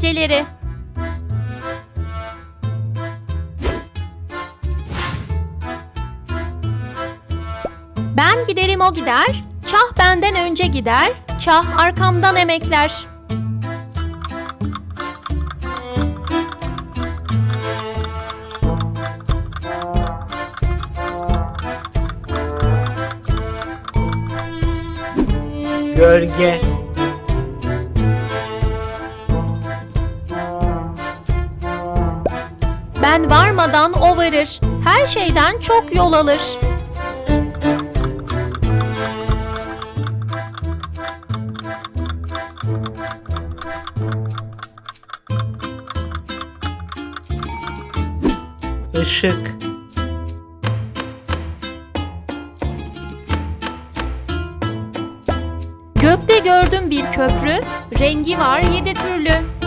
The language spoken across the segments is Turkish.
bilmeceleri. Ben giderim o gider, kah benden önce gider, kah arkamdan emekler. Gölge. Ben varmadan o varır, her şeyden çok yol alır. Işık. Gökte gördüm bir köprü, rengi var yedi türlü.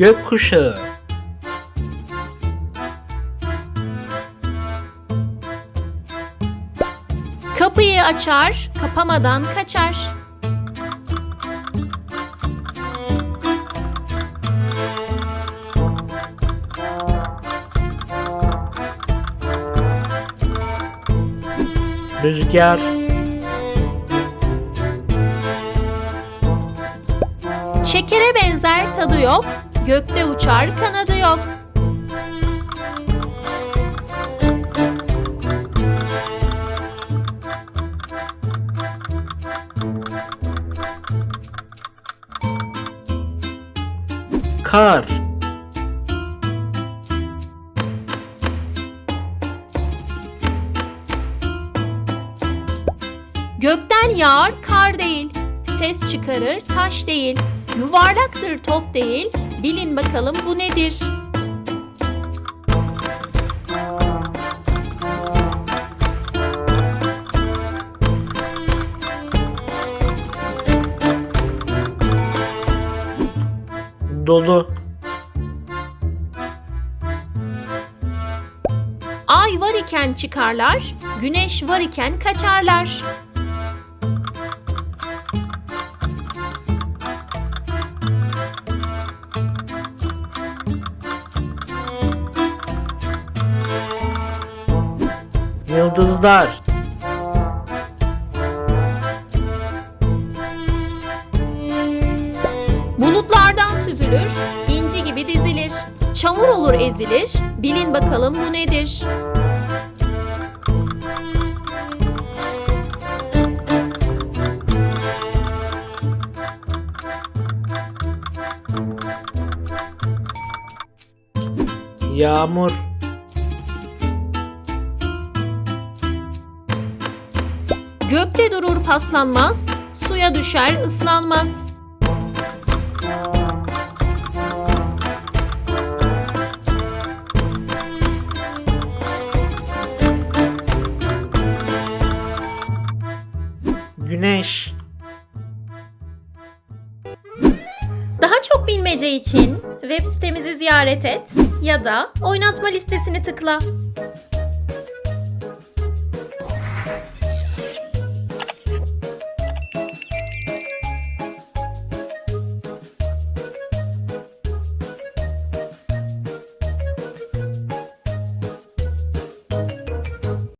Gökkuşağı. Kapıyı açar, kapamadan kaçar. Rüzgar. Şekere benzer tadı yok, gökte uçar kanadı yok. Kar. Gökten yağar kar değil, ses çıkarır taş değil, yuvarlaktır top değil, bilin bakalım bu nedir? Dolu. Ay var iken çıkarlar, güneş var iken kaçarlar. Yıldızlar. Bulutlardan süzülür, inci gibi dizilir. Çamur olur ezilir, bilin bakalım bu nedir? Yağmur. Gökte durur paslanmaz, suya düşer ıslanmaz. Güneş. Daha çok bilmece için web sitemizi ziyaret et ya da oynatma listesini tıkla.